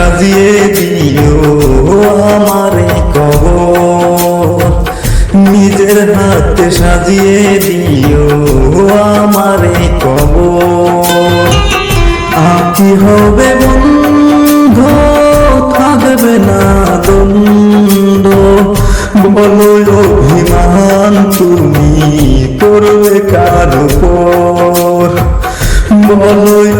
সাজিয়ে দিও আমার কবর। নিজের হাতে সাজিয়ে দিও আমার কবর। আপনি হবে বন্ধ, থাকবে না দন্দ বলো, অভিমান তুমি করবে কার বলো